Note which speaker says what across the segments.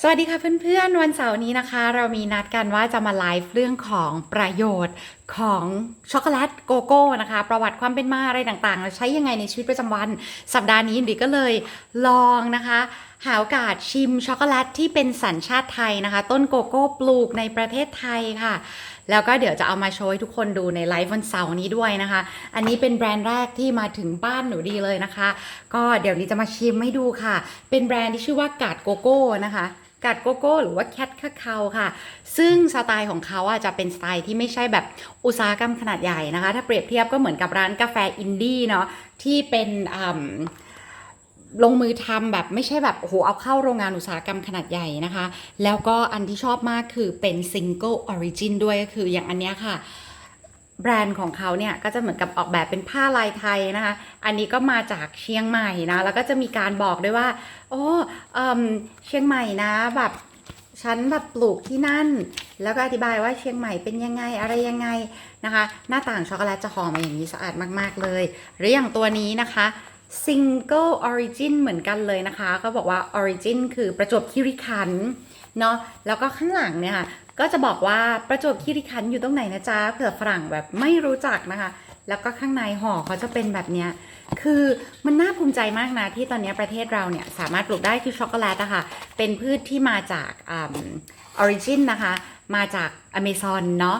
Speaker 1: สวัสดีค่ะเพื่อนๆ วันเสาร์นี้นะคะ เรามีนัดกันว่าจะมาไลฟ์เรื่องของประโยชน์ของช็อกโกแลตโกโก้นะคะ ประวัติความเป็นมาอะไรต่างๆ ใช้ยังไงในชีวิตประจำวัน สัปดาห์นี้ดิก็เลยลองนะคะ หาโอกาสชิมช็อกโกแลตที่เป็นสัญชาติไทยนะคะ ต้นโกโก้ปลูกในประเทศไทยค่ะ แล้วก็เดี๋ยวจะเอามาโชว์ให้ทุกคนดูในไลฟ์วันเสาร์นี้ด้วยนะคะ อันนี้เป็นแบรนด์แรกที่มาถึงบ้านหนูดีเลยนะคะ ก็เดี๋ยวนี้จะมาชิมให้ดูค่ะ เป็นแบรนด์ที่ชื่อว่ากาดโกโก้นะคะ กาดโกโก้หรือว่าแคทคาคาค่ะ ซึ่งสไตล์ของเขาอะจะเป็นสไตล์ที่ไม่ใช่แบบอุตสาหกรรมขนาดใหญ่นะคะ ถ้าเปรียบเทียบก็เหมือนกับร้านกาแฟอินดี้เนาะที่เป็นอืมลงมือทำแบบไม่ใช่แบบโอ้โหเอาเข้าโรงงานอุตสาหกรรมขนาดใหญ่นะคะ แล้วก็อันที่ชอบมากคือเป็นซิงเกิลออริจินด้วยก็คืออย่างอันเนี้ยค่ะ แบรนด์ของเขาเนี่ยก็จะเหมือนกับออกแบบเป็นผ้าลายไทยนะคะ อันนี้ก็มาจากเชียงใหม่นะ แล้วก็จะมีการบอกด้วยว่า โอ้เอิ่มเชียงใหม่นะแบบฉันแบบปลูกที่นั่น แล้วก็อธิบายว่าเชียงใหม่เป็นยังไงอะไรยังไงนะคะ หน้าต่างช็อกโกแลตจะห่อมาอย่างนี้สะอาดมาก ๆ เลย หรืออย่างตัวนี้นะคะ Single Origin เหมือนกันเลยนะคะ ก็บอกว่า Origin คือประจวบคีรีขันธ์เนาะแล้วก็ข้างหลังเนี่ยค่ะ ก็จะบอกว่าประจวบคีรีขันธ์อยู่ตรงไหนนะจ๊ะเผื่อฝรั่งแบบไม่รู้จักนะคะ แล้วก็ข้างในห่อเขาจะเป็นแบบเนี้ยคือมันน่าภูมิใจมากนะที่ตอนนี้ประเทศเราเนี่ยสามารถปลูกได้คือช็อกโกแลตอะค่ะเป็นพืชที่มาจากออริจินนะคะมาจากอเมซอนเนาะ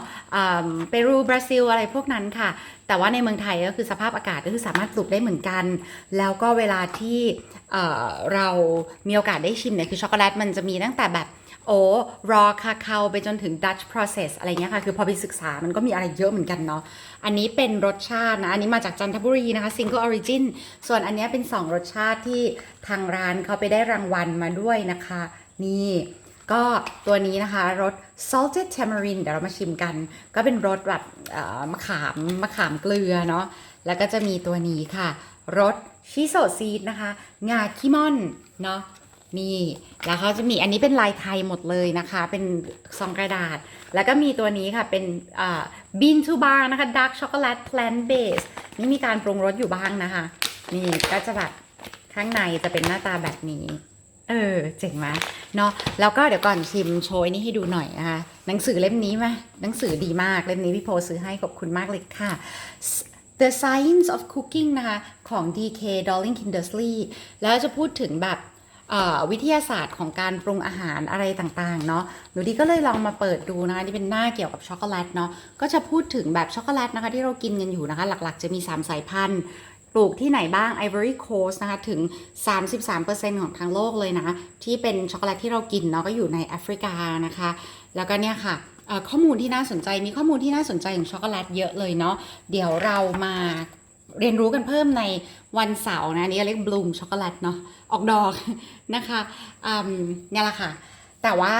Speaker 1: เปรูบราซิลอะไรพวกนั้นค่ะ แต่ว่าในเมืองไทยก็คือสภาพอากาศก็คือสามารถปลูกได้เหมือนกัน แล้วก็เวลาที่เเรามีโอกาสได้ชิมเนี่ยคือช็อกโกแลตมันจะมีตั้งแต่แบบ โอ้รอคาคาไปจนถึง Dutch process อะไรเงี้ยค่ะ คือพอไปศึกษามันก็มีอะไรเยอะเหมือนกันเนาะ อันนี้เป็นรสชาตินะ อันนี้มาจากจันทบุรีนะคะ single origin ส่วนอันนี้เป็น 2 รสชาติที่ทางร้านเขาไปได้รางวัลมาด้วยนะคะ นี่ก็ตัวนี้นะคะรส salted tamarind เดี๋ยวเรามาชิมกัน ก็เป็นรสแบบมะขามมะขามเกลือเนาะ แล้วก็จะมีตัวนี้ค่ะรสชิโซซีดนะคะ งาคิมอนเนาะ นี่แล้วเขาจะมีอันนี้เป็นลายไทยหมดเลยนะคะ เป็นซองกระดาษ แล้วก็มีตัวนี้ค่ะเป็นบินทูบาร์นะคะดาร์กช็อกโกแลต plant base นี่มีการปรุงรสอยู่บ้างนะคะ นี่ก็จะแบบข้างในจะเป็นหน้าตาแบบนี้ เออ เจ๋งไหมเนาะแล้วก็เดี๋ยวก่อนชิมโชยนี่ให้ดูหน่อยนะคะหนังสือเล่มนี้ไหมหนังสือดีมากเล่มนี้พี่โพซื้อให้ขอบคุณมากเลยค่ะ The Science of Cooking นะคะ ของ DK Darling Kindersley แล้วจะพูดถึงแบบ วิทยาศาสตร์ของการปรุงอาหารอะไรต่างๆ เนาะหนูดีก็เลยลองมาเปิดดูนะคะนี่เป็นหน้าเกี่ยวกับช็อกโกแลตเนาะก็จะพูดถึงแบบช็อกโกแลตนะคะที่เรากินกันอยู่นะคะ หลักๆ จะมี 3 สายพันธุ์ปลูกที่ไหนบ้าง Ivory Coast นะคะ ถึง 33%ของทั้งโลกเลยนะ ที่เป็นช็อกโกแลตที่เรากินเนาะก็อยู่ในแอฟริกานะคะ แล้วก็เนี่ยค่ะข้อมูลที่น่าสนใจมีข้อมูลที่น่าสนใจของช็อกโกแลตเยอะเลยเนาะเดี๋ยวเรามา เรียนรู้กันเพิ่มในวันเสาร์นะนี่เรียกบลูมช็อกโกแลตเนาะออกดอกนะคะอืมเนี่ยแหละค่ะ แต่ว่า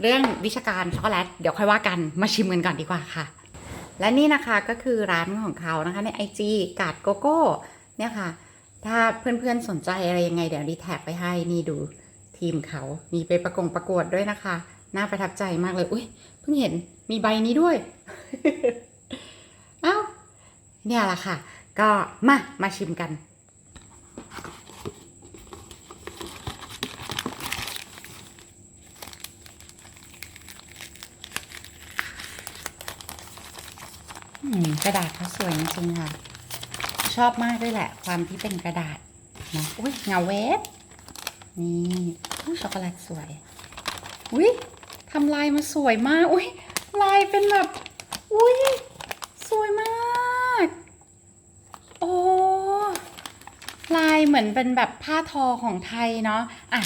Speaker 1: เรื่องวิชาการช็อกโกแลตเดี๋ยวค่อยว่ากันมาชิมกันก่อนดีกว่าค่ะ และนี่นะคะก็คือร้านของเขานะคะใน IG กาดโกโก้เนี่ยค่ะ ถ้าเพื่อนๆสนใจอะไรยังไงเดี๋ยวดีแท็กไปให้นี่ดูทีมเขา มีไปประกงประกวดด้วยนะคะ น่าประทับใจมากเลยอุ้ยเพิ่งเห็นมีใบนี้ด้วย เอ้าเนี่ยแหละค่ะ ก็มา มาชิมกัน กระดาษเขาสวยจริงๆค่ะ ชอบมากด้วยแหละ ความที่เป็นกระดาษนะอุ้ยเงาเวฟนี่ช็อกโกแลตสวย อุ้ยทำลายมาสวยมาก อุ้ยลายเป็นแบบ อุ้ยสวยมาก โอ้ลาย เหมือนเป็นแบบผ้าทอของไทยเนาะอะ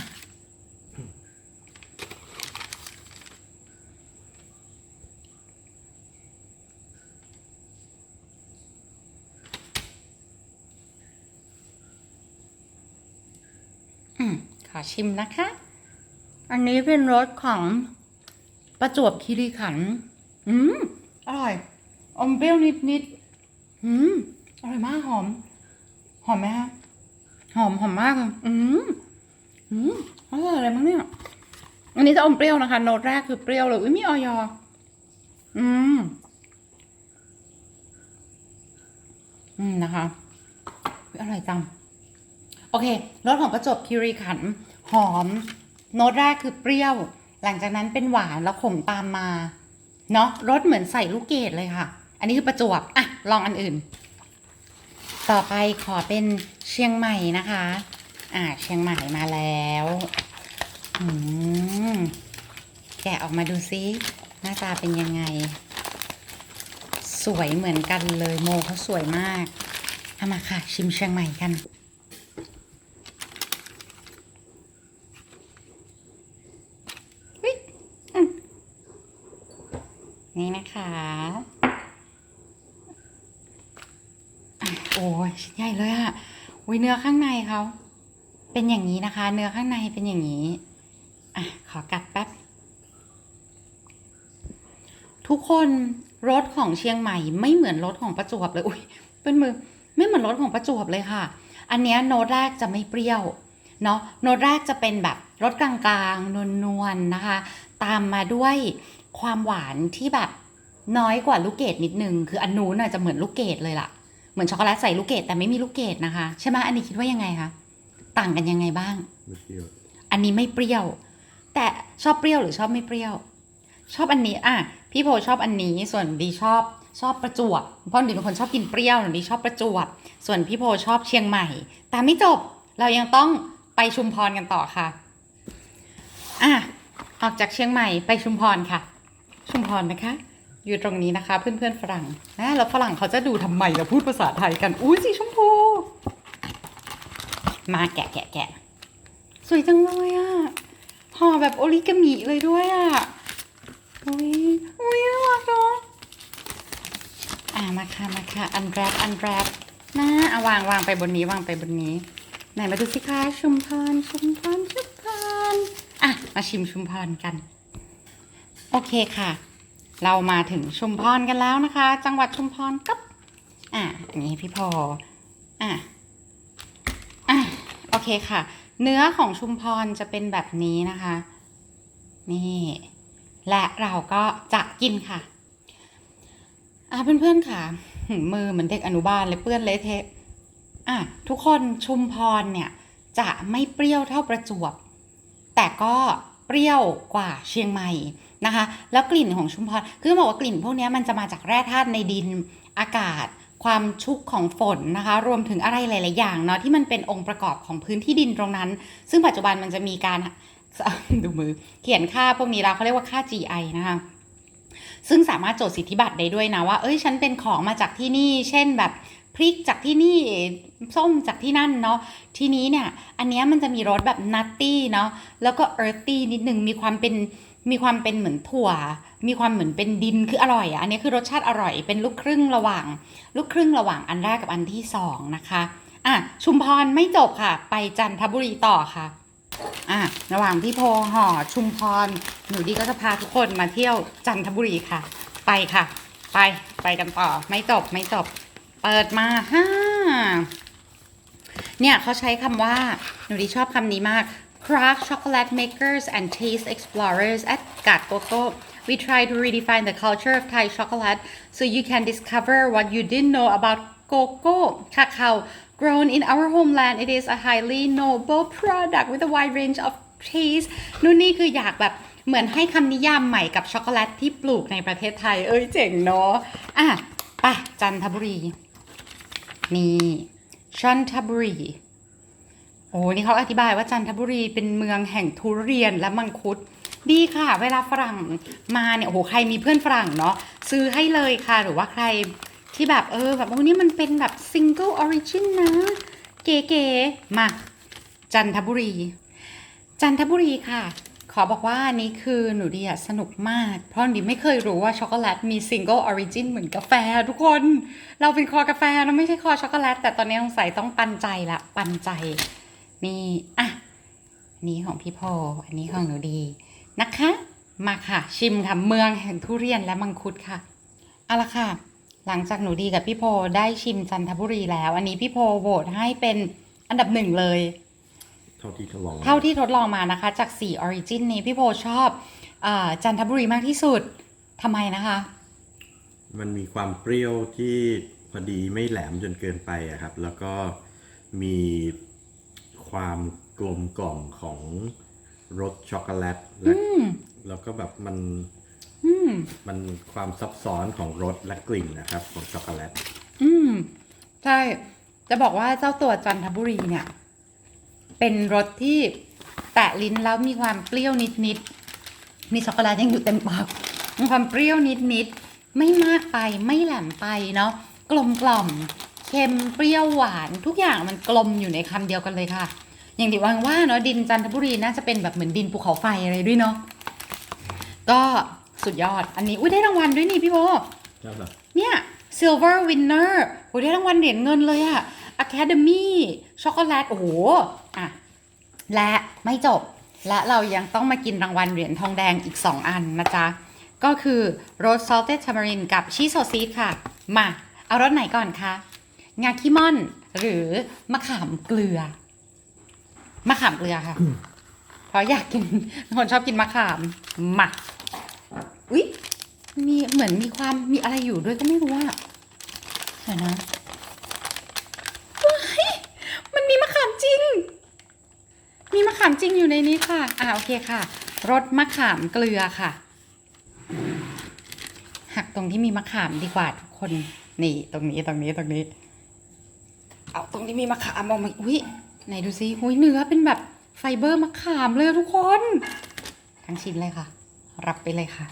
Speaker 1: ขอชิมนะคะ อันนี้เป็นรสของประจวบคีรีขันธ์อืม อร่อย อมเปรี้ยวนิดนิดๆอืม อร่อยมากหอม หอมไหมคะ หอมหอมมากเลยอืมอืมอร่อยอะไรมั้งเนี่ย อันนี้จะอมเปรี้ยวนะคะ โน้ตแรกคือเปรี้ยวเลยอุ้ยมีออยออืม อืมนะคะอร่อยจัง โอเค รสของประจบคีรีขัน หอม โน้ตแรกคือเปรี้ยว หลังจากนั้นเป็นหวานแล้วขมตามมา เนาะรสเหมือนใส่ลูกเกดเลยค่ะ อันนี้คือประจวบ อะ ลองอันอื่น ต่อไปขอเป็น เชียงใหม่นะคะ อ่า เชียงใหม่มาแล้วอืมแกะออกมาดูซิ หน้าตาเป็นยังไง สวยเหมือนกันเลยโมเขาสวยมาก เอามาค่ะ ชิมเชียงใหม่กันนี่นะคะ โอ้ยใหญ่เลยอะ อุ้ยเนื้อข้างในเขาเป็นอย่างนี้นะคะ เนื้อข้างในเป็นอย่างนี้ อะ ขอกัดแป๊บ ทุกคนรถของเชียงใหม่ไม่เหมือนรถของประจวบเลย อุ้ยเป็นมือไม่เหมือนรถของประจวบเลยค่ะ อันนี้โน้ตแรกจะไม่เปรี้ยวเนาะโน้ตแรกจะเป็นแบบรสกลางๆนวลๆนะคะ ตามมาด้วยความหวานที่แบบน้อยกว่าลูกเกดนิดนึง คืออันนู้นจะเหมือนลูกเกดเลยล่ะ เหมือนช็อกโกแลตใส่ลูกเกดแต่ไม่มีลูกเกดนะคะ ใช่ไหมอันนี้คิดว่ายังไงคะต่างกันยังไงบ้าง
Speaker 2: ไม่เปรี้ยว
Speaker 1: อันนี้ไม่เปรี้ยว แต่ชอบเปรี้ยวหรือชอบไม่เปรี้ยว ชอบอันนี้อะพี่โพชอบอันนี้ส่วนดีชอบชอบประจวบเพราะหนูเป็นคนชอบกินเปรี้ยวหนูดีชอบประจวบส่วนพี่โพชอบเชียงใหม่ แต่ไม่จบเรายังต้องไปชุมพรกันต่อค่ะอะออกจากเชียงใหม่ไปชุมพรค่ะ ชุมพรนะคะ อยู่ตรงนี้นะคะ เพื่อนๆฝรั่งนะแล้วฝรั่งเขาจะดูทำไมเราพูดภาษาไทยกัน อุ้ยสีชมพู มาแกะแกะแกะสวยจังเลยอะห่อแบบโอริกามิเลยด้วยอะอุ้ยอุ้ยน่ารักเนาะอ่ามาค่ะมาค่ะอันแรปอันแรปนะเอาวางวางไปบนนี้วางไปบนนี้ ไหนมาดูสิคะชุมพรชุมพรชุมพรอะมาชิมชุมพรกัน โอเคค่ะ เรามาถึงชุมพรกันแล้วนะคะ จังหวัดชุมพรกับอะอันนี้พี่พออะอะโอเคค่ะ เนื้อของชุมพรจะเป็นแบบนี้นะคะ นี่และเราก็จะกินค่ะอะเพื่อนๆค่ะ มือเหมือนเด็กอนุบาลเลยเปื้อนเละเทะอะทุกคนชุมพรเนี่ยจะไม่เปรี้ยวเท่าประจวบ แต่ก็เปรี้ยวกว่าเชียงใหม่ นะคะ แล้วกลิ่นของชุมพรคือต้องบอกว่ากลิ่นพวกนี้มันจะมาจากแร่ธาตุในดินอากาศ ความชุกของฝนนะคะ รวมถึงอะไรหลาย ๆ อย่างเนาะที่มันเป็นองค์ประกอบของพื้นที่ดินตรงนั้น ซึ่งปัจจุบันมันจะมีการดูมือเขียนค่าพวกนี้แล้วเขาเรียกว่าค่า GI นะคะซึ่งสามารถโจทย์สิทธิบัตรได้ด้วยนะว่า เอ้ย ฉันเป็นของมาจากที่นี่ เช่นแบบพริกจากที่นี่ ส้มจากที่นั่นเนาะ ทีนี้เนี่ย อันนี้มันจะมีรสแบบนัตตี้เนาะ แล้วก็เอิร์ตี้นิดนึง มีความเป็น มีความเป็นเหมือนถั่ว มีความเหมือนเป็นดินคืออร่อยอะอันนี้คือรสชาติอร่อยเป็นลูกครึ่งระหว่าง ลูกครึ่งระหว่างอันแรกกับอันที่สองนะคะอะชุมพรไม่จบค่ะ ไปจันทบุรีต่อค่ะอะระหว่างที่โพห่อชุมพรหนูดีก็จะพาทุกคนมาเที่ยวจันทบุรีค่ะ ไปค่ะ ไปไปกันต่อไม่จบไม่จบ เปิดมาฮ่าเนี่ยเขาใช้คำว่าหนูดีชอบคำนี้มาก Craft chocolate makers and taste explorers at Gat Coco we try to redefine the culture of Thai chocolate so you can discover what you didn't know about cocoa cacao grown in our homeland it is a highly noble product with a wide range of taste นู่นนี่คืออยากแบบเหมือนให้คำนิยามใหม่กับช็อกโกแลตที่ปลูกในประเทศไทย เอ้ยเจ๋งเนาะอ่ะไปจันทบุรี นี่จันทบุรี โ อ้นี่เขาอธิบายว่าจันทบุรีเป็นเมืองแห่งทุเรียนและมังคุด ดีค่ะ เวลาฝรั่งมาเนี่ยโอ้โหใครมีเพื่อนฝรั่งเนาะซื้อให้เลยค่ะหรือว่าใครที่แบบเออแบบโอ้นี่มันเป็นแบบซิงเกิลออริจินนะเก๋ๆมาจันทบุรี จันทบุรีค่ะ ขอบอกว่าอันนี้คือหนูดีอะสนุกมาก เพราะหนูดีไม่เคยรู้ว่าช็อกโกแลตมีซิงเกิลออริจินเหมือนกาแฟทุกคน เราเป็นคอกาแฟนะไม่ใช่คอช็อกโกแลตแต่ตอนนี้สงสัยต้องปันใจละปันใจ นี่อะอันนี้ของพี่โพอันนี้ของหนูดีนะคะ มาค่ะ ชิมค่ะเมืองแห่งทุเรียนและมังคุดค่ะเอาละค่ะ หลังจากหนูดีกับพี่โพได้ชิมจันทบุรีแล้ว อันนี้พี่โพโหวตให้เป็นอันดับหนึ่งเลย
Speaker 2: เท่าที่ทดลอง
Speaker 1: เท่าที่ทดลองมานะคะ จาก4 Origin นี้พี่โพชอบอาจันทบุรีมากที่สุดทำไมนะคะ
Speaker 2: มันมีความเปรี้ยวที่พอดีไม่แหลมจนเกินไปอะครับ แล้วก็มี ความกลมกล่อมของรสช็อกโกแลตและ
Speaker 1: อืม
Speaker 2: แล้วก็แบบมัน
Speaker 1: อืม
Speaker 2: มันความซับซ้อนของรสและกลิ่นนะครับ ของช็อกโกแลต
Speaker 1: อืมใช่ จะบอกว่าเจ้าตัวจันทบุรีเนี่ย เป็นรสที่แตะลิ้นแล้วมีความเปรี้ยวนิดๆมีช็อกโกแลตยังอยู่เต็มปากมีความเปรี้ยวนิดๆไม่มากไปไม่แหลมไปเนาะกลมกล่อมเค็มเปรี้ยวหวาน ทุกอย่างมันกลมอยู่ในคำเดียวกันเลยค่ะ อย่างที่วางว่าเนาะดินจันทบุรีน่าจะเป็นแบบเหมือนดินภูเขาไฟอะไรด้วยเนาะก็สุดยอดอันนี้อุ้ยได้รางวัลด้วยนี่พี่โบ
Speaker 2: ใช่ปะ
Speaker 1: เนี่ย silver winner โหได้รางวัลเหรียญเงินเลยอะ academy ช็อกโกแลตโอ้โหอะและไม่จบ และเรายังต้องมากินรางวัลเหรียญทองแดงอีก 2 อันนะจ๊ะ ก็คือ rose salted tamarind กับชีสโซซีดค่ะ มา เอารสไหนก่อนคะ งาคิมอน หรือมะขามเกลือ มะขามเกลือค่ะ เพราะอยากกินคนชอบกินมะขามมาอุ๊ยมีเหมือนมีความมีอะไรอยู่ด้วยก็ไม่รู้อะเดี๋ยวนะว้ายมันมีมะขามจริง มีมะขามจริงอยู่ในนี้ค่ะ อ่าโอเคค่ะรสมะขามเกลือค่ะ หักตรงที่มีมะขามดีกว่าทุกคน นี่ ตรงนี้ตรงนี้ตรงนี้ เอาตรงที่มีมะขามออกมาอุ้ย ไหนดูซิอุ้ยเนื้อเป็นแบบไฟเบอร์มะขามเลยทุกคน ทั้งชิ้นเลยค่ะ รับไปเลยค่ะ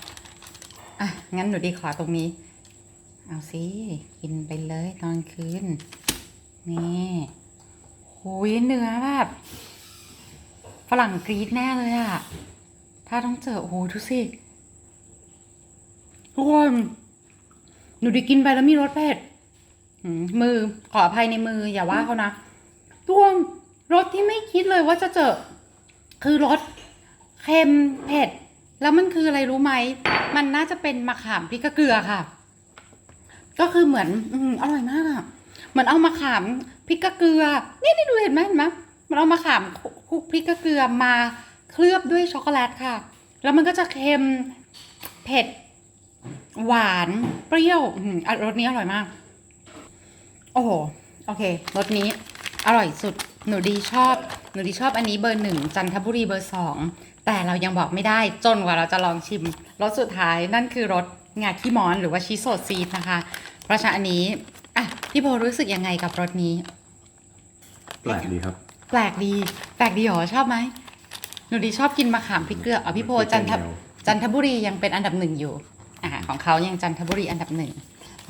Speaker 1: อะ งั้นหนูดีขอตรงนี้ เอาสิ กินไปเลยตอนคืน นี่หุยเนื้อแบบฝรั่งกรีดแน่เลยอะถ้าต้องเจอโอ้โหดูสิทุกคนหนูดีกินไปแล้วมีรสเผ็ดมมือขออภัยในมืออย่าว่าเขานะทุกคน รสที่ไม่คิดเลยว่าจะเจอ คือรสเค็มเผ็ด แล้วมันคืออะไรรู้ไหม มันน่าจะเป็นมะขามพริกเกลือค่ะ ก็คือเหมือนอืมอร่อยมากอะเหมือนเอามะขามพริกเกลือ นี่นี่ดูเห็นไหมเห็นไหมมันเอามะขามคลุกพริกเกลือมาเคลือบด้วยช็อกโกแลตค่ะ แล้วมันก็จะเค็มเผ็ดหวานเปรี้ยวอืมอะรสนี้อร่อยมาก โอ้โห โอเค รสนี้อร่อยสุด หนูดีชอบ หนูดีชอบอันนี้เบอร์หนึ่งจันทบุรีเบอร์สองแต่เรายังบอกไม่ได้จนกว่าเราจะลองชิมรสสุดท้ายนั่นคือรสงาขี้มอนหรือว่าชิโซซีดนะคะ เพราะฉะนั้นอันนี้อะพี่โบรู้สึกยังไงกับรสนี้
Speaker 2: แปลกดีครับ
Speaker 1: แปลกดี แปลกดีเหรอชอบไหมหนูดีชอบกินมะขามพริกเกลืออ๋อพี่โพจันทบจันทบุรียังเป็นอันดับหนึ่งอยู่อ่าของเขายังจันทบุรีอันดับหนึ่ง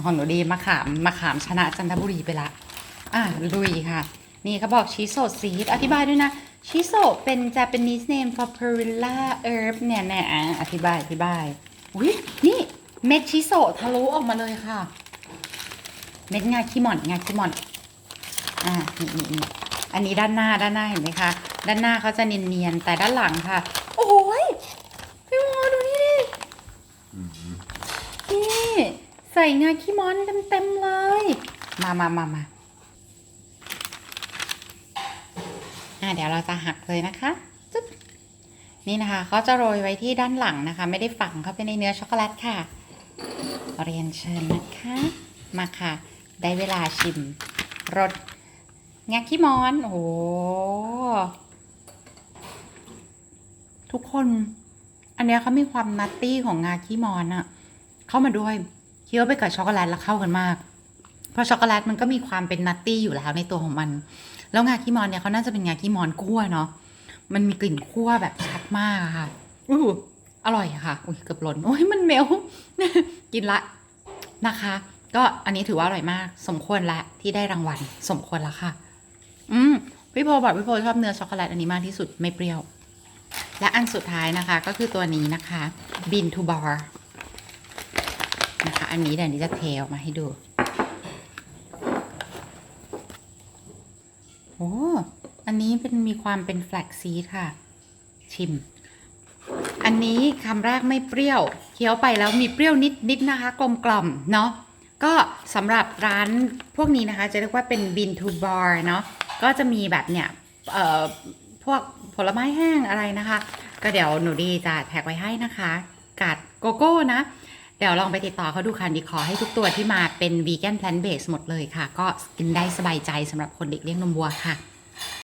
Speaker 1: ของหนูดีมะขามมะขามชนะจันทบุรีไปละ อ่าลุยค่ะ นี่เขาบอกชิโซซีดอธิบายด้วยนะชิโซเป็น Japanese name for perilla herb เนี่ยแน่อะอธิบาย อธิบายอุ้ยนี่เม็ดชิโซทะลุออกมาเลยค่ะ เม็ดงาคิมอนงาคิมอนอ่านี่นี่นี่อันนี้ด้านหน้าด้านหน้าเห็นไหมคะด้านหน้าเขาจะเนียนๆแต่ด้านหลังค่ะ โอ้ยพี่วอดูนี่ดินี่ใส่งาคิมอนเต็มๆเลย มามามามา อ่าเดี๋ยวเราจะหักเลยนะคะจึ๊บนี่นะคะเขาจะโรยไว้ที่ด้านหลังนะคะ ไม่ได้ฝังเข้าไปในเนื้อช็อกโกแลตค่ะ เรียนเชิญนะคะ มาค่ะ ได้เวลาชิมรสงาขี้มอน โอ้โหทุกคน อันเนี้ยเขามีความนัตตี้ของงาขี้มอนอะเข้ามาด้วยเคี้ยวไปกับช็อกโกแลตแล้วเข้ากันมาก เพราะช็อกโกแลตมันก็มีความเป็นนัตตี้อยู่แล้วในตัวของมัน แล้วงาขี้มอนเนี่ยเขาน่าจะเป็นงาขี้มอนคั่วเนาะมันมีกลิ่นคั่วแบบชัดมากอะค่ะอู้อร่อยอะค่ะอุ้ยเกือบหล่นโอ้ยมันเมลกินละนะคะ ก็อันนี้ถือว่าอร่อยมาก สมควรละที่ได้รางวัลสมควรละค่ะ อืมพี่โพบอกพี่โพชอบเนื้อช็อกโกแลตอันนี้มากที่สุดไม่เปรี้ยว และอันสุดท้ายนะคะก็คือตัวนี้นะคะ bean to bar นะคะ อันนี้เดี๋ยวนี้จะเทออกมาให้ดู โอ้อันนี้เป็นมีความเป็นแฟลกซีดค่ะ ชิม อันนี้คำแรกไม่เปรี้ยว เคี้ยวไปแล้วมีเปรี้ยวนิดนิดๆนะคะ กลมกล่อมเนาะก็สำหรับร้านพวกนี้นะคะ จะเรียกว่าเป็น bean to bar เนาะก็จะมีแบบเนี่ยเอ่อพวกผลไม้แห้งอะไรนะคะ ก็เดี๋ยวหนูดีจะแท็กไว้ให้นะคะกัดโกโก้นะ เดี๋ยวลองไปติดต่อเขาดูค่ะดีขอให้ทุกตัวที่มาเป็นวีแกนแพลนเบสหมดเลยค่ะ ก็กินได้สบายใจสำหรับคนเด็กเลี้ยงนมวัวค่ะ